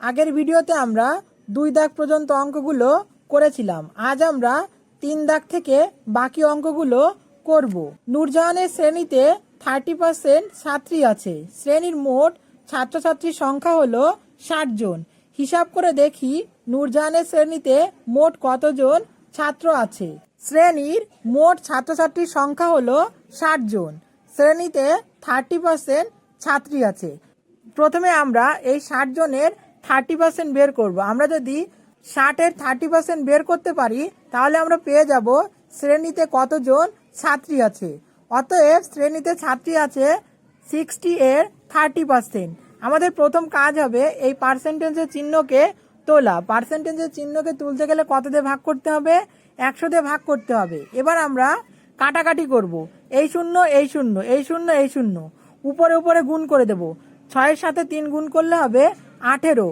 আগের ভিডিওতে আমরা দুই দাগ পর্যন্ত অঙ্কগুলো করেছিলাম। আজ আমরা তিন দাগ থেকে বাকি অঙ্কগুলো করব। নূরজাহানের শ্রেণীতে থার্টি পার্সেন্ট ছাত্রী আছে। শ্রেণির মোট ছাত্রছাত্রীর সংখ্যা হলো ষাট জন। হিসাব করে দেখি নূরজাহানের শ্রেণীতে মোট কতজন ছাত্র আছে। শ্রেণির মোট ছাত্রছাত্রীর সংখ্যা হলো ষাট জন। শ্রেণীতে থার্টি পার্সেন্ট ছাত্রী আছে। প্রথমে আমরা এই ষাট জনের থার্টি পার্সেন্ট বের করব। আমরা যদি ষাটের থার্টি পার্সেন্ট বের করতে পারি, তাহলে আমরা পেয়ে যাব শ্রেণীতে কতজন ছাত্রী আছে। অতএব শ্রেণীতে ছাত্রী আছে সিক্সটি এর থার্টি পার্সেন্ট। আমাদের প্রথম কাজ হবে এই পার্সেন্টেজের চিহ্নকে তোলা। পার্সেন্টেজের চিহ্নকে তুলতে গেলে কত দিয়ে ভাগ করতে হবে? একশো দিয়ে ভাগ করতে হবে। এবার আমরা কাটাকাটি করব। এই শূন্য এই শূন্য এই শূন্য এই শূন্য। উপরে উপরে গুণ করে দেব। ছয়ের সাথে তিন গুণ করলে হবে আঠেরো।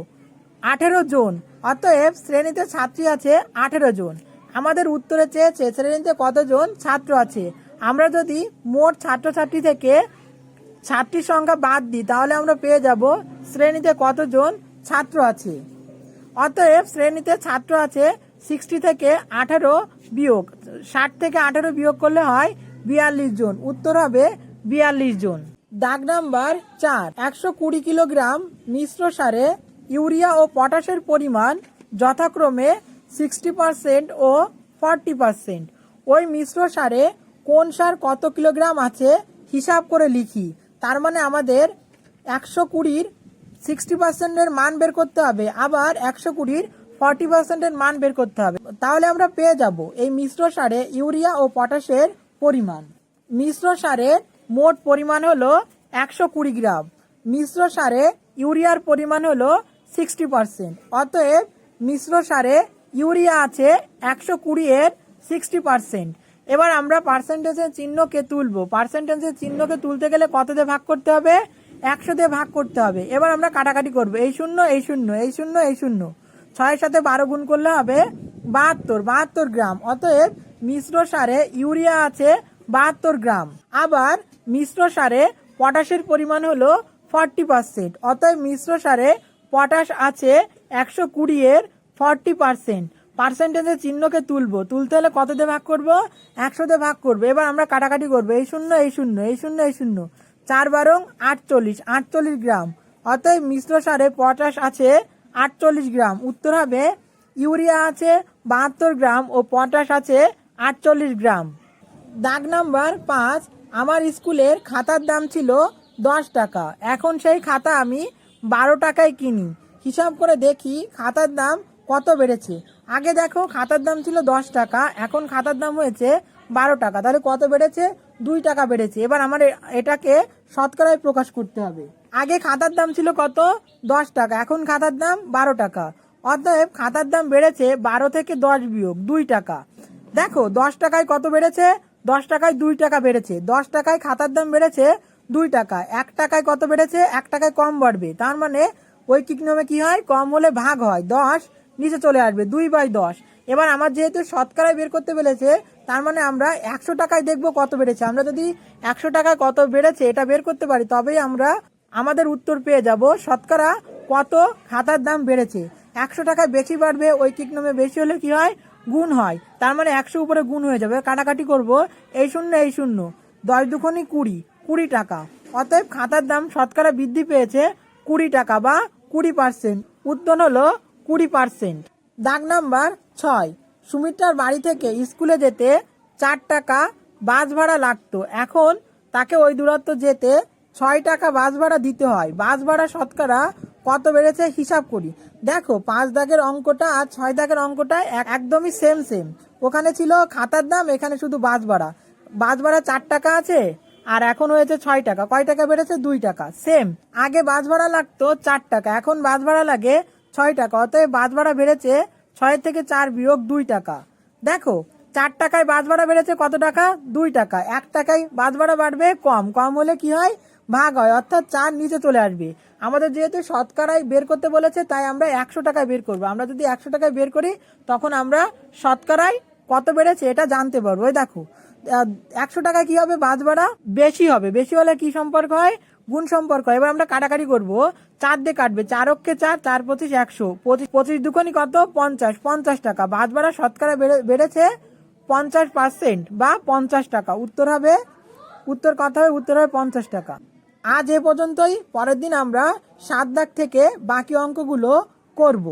আঠেরো জন। অতএব শ্রেণীতে ছাত্রী আছে আঠেরো জন। আমাদের উত্তরে চেয়েছে, শ্রেণীতে কতজন ছাত্র আছে। আমরা যদি মোট ছাত্রছাত্রী থেকে ছাত্রীর সংখ্যা বাদ দিই, তাহলে আমরা পেয়ে যাব শ্রেণীতে কতজন ছাত্র আছে। অতএব শ্রেণীতে ছাত্র আছে সিক্সটি থেকে আঠারো বিয়োগ। ষাট থেকে আঠারো বিয়োগ করলে হয় বিয়াল্লিশ জন। উত্তর হবে বিয়াল্লিশ জন। দাগ নাম্বার চার। একশো কুড়ি কিলোগ্রাম মিশ্র সারে ইউরিয়া ও পটাশের পরিমাণ যথাক্রমে সিক্সটি পার্সেন্ট ও ফর্টি পার্সেন্ট। ওই মিশ্র সারে কোন সার কত কিলোগ্রাম আছে হিসাব করে লিখি। তার মানে আমাদের একশো কুড়ির সিক্সটি পার্সেন্টের মান বের করতে হবে। আবার একশো কুড়ির ফর্টি পার্সেন্টের মান বের করতে হবে। তাহলে আমরা পেয়ে যাব এই মিশ্র সারে ইউরিয়া ও পটাশের পরিমাণ। মিশ্র সারের মোট পরিমাণ হলো একশো কুড়ি গ্রাম। মিশ্র সারে ইউরিয়ার পরিমাণ হলো সিক্সটি পার্সেন্ট। অতএব মিশ্র সারে ইউরিয়া আছে একশো কুড়ি এর সিক্সটি পার্সেন্ট। এবার আমরা পার্সেন্টেজের চিহ্নকে তুলবো। পার্সেন্টেজের চিহ্নকে তুলতে গেলে কত দিয়ে ভাগ করতে হবে? একশো দিয়ে ভাগ করতে হবে। এবার আমরা কাটাকাটি করব। এই শূন্য এই শূন্য এই শূন্য এই শূন্য। ছয়ের সাথে বারো গুণ করলে হবে বাহাত্তর বাহাত্তর গ্রাম। অতএব মিশ্র সারে ইউরিয়া আছে বাহাত্তর গ্রাম। আবার মিশ্র সারে পটাশের পরিমাণ হলো ফর্টি পার্সেন্ট। অতএব মিশ্র সারে পটাশ আছে একশো কুড়ি এর ফর্টি পার্সেন্ট। পার্সেন্টেজের চিহ্নকে তুলবো। তুলতে হলে কত দিয়ে ভাগ করব? একশো দিয়ে ভাগ করব। এবার আমরা কাটাকাটি করব। এই শূন্য এই শূন্য এই শূন্য এই শূন্য। চার বারং আটচল্লিশ আটচল্লিশ গ্রাম। অতএব মিশ্র সারে পটাশ আছে আটচল্লিশ গ্রাম। উত্তর হবে ইউরিয়া আছে বাহাত্তর গ্রাম ও পটাশ আছে আটচল্লিশ গ্রাম। দাগ নাম্বার পাঁচ, আমার স্কুলের খাতার দাম ছিল দশ টাকা। এখন সেই খাতা আমি বারো টাকায় কিনি। হিসাব করে দেখি খাতার দাম কত বেড়েছে। আগে দেখো খাতার দাম ছিল দশ টাকা, এখন খাতার দাম হয়েছে বারো টাকা। তাহলে কত বেড়েছে? দুই টাকা বেড়েছে। এবার আমার এটাকে শতকরায় প্রকাশ করতে হবে। আগে খাতার দাম ছিল কত? দশ টাকা, এখন খাতার দাম বারো টাকা। অতএব খাতার দাম বেড়েছে বারো থেকে দশ বিয়োগ দুই টাকা। দেখো দশ টাকায় কত বেড়েছে? দশ টাকায় দুই টাকা বেড়েছে। দশ টাকায় খাতার দাম বেড়েছে দুই টাকা। এক টাকায় কত বেড়েছে? এক টাকায় কম বাড়বে। তার মানে ঐকিক নিয়মে কি হয়? কম হলে ভাগ হয়। দশ নিচে চলে আসবে। দুই বাই দশ। এবার আমার যেহেতু শতকরায় বের করতে পেরেছে তার মানে আমরা একশো টাকায় দেখব কত বেড়েছে। আমরা যদি একশো টাকায় কত বেড়েছে এটা বের করতে পারি, তবেই আমরা আমাদের উত্তর পেয়ে যাব শতকরা কত খাতার দাম বেড়েছে। একশো টাকায় বেশি বাড়বে ঐকিক নিয়মে বেশি হলে কি হয়? গুণ হয়। তার মানে একশো উপরে গুণ হয়ে যাবে। কাটাকাটি করব। এই শূন্য এই শূন্য। দশ দুখনি কুড়ি কুড়ি টাকা। অতএব খাতার দাম শতকরা বৃদ্ধি পেয়েছে কুড়ি টাকা বা কুড়ি পার্সেন্ট। উত্তর হলো কুড়ি পার্সেন্ট। দাগ নাম্বার ছয়। সুমিত্রার বাড়ি থেকে স্কুলে যেতে চার টাকা বাস ভাড়া লাগতো। এখন তাকে ওই দূরত্ব যেতে ছয় টাকা বাস ভাড়া দিতে হয়। বাস ভাড়া শতকরা কত বেড়েছে হিসাব করি। দেখো, পাঁচ দাগের অঙ্কটা আর ছয় দাগের অঙ্কটা এক- একদমই সেম সেম ওখানে ছিল খাতার দাম, এখানে শুধু বাস ভাড়া। বাস ভাড়া চার টাকা আছে আর এখন হয়েছে ছয় টাকা। কয় টাকা বেড়েছে? দুই টাকা। সেম আগে বাস ভাড়া লাগতো চার টাকা, এখন বাস ভাড়া লাগে ছয় টাকা। অতএব বাস ভাড়া বেড়েছে ছয় থেকে চার বিয়োগ দুই টাকা। দেখো, চার টাকায় বাস ভাড়া বেড়েছে কত টাকা? দুই টাকা। এক টাকায় বাস ভাড়া বাড়বে কম। কম হলে কি হয়? ভাগ হয়, অর্থাৎ চার নিচে চলে আসবে। আমাদের যেহেতু শতকরাই বের করতে বলেছে, তাই আমরা একশো টাকায় বের করব। আমরা যদি একশো টাকায় বের করি, তখন আমরা শতকরায় কত বেড়েছে এটা জানতে পারব। ওই দেখো একশো টাকা কি হবে? বাজ ভাড়া বেশি হবে। বেশি হলে কি সম্পর্ক হয়? গুণ সম্পর্ক এবার আমরা কাটাকাটি করব। চার দিয়ে কাটবে। চার অক্ষে চার চার পঁচিশ একশো। পঁচিশ পঁচিশ দুকোনি কত? পঞ্চাশ। পঞ্চাশ টাকা। বাদ ভাড়া শতকরা বেড়েছে পঞ্চাশ পার্সেন্ট বা পঞ্চাশ টাকা। উত্তর হবে উত্তর কথা হবে, উত্তর হবে পঞ্চাশ টাকা। আজ এ পর্যন্তই। পরের দিন আমরা সাত দাগ থেকে বাকি অঙ্কগুলো করব।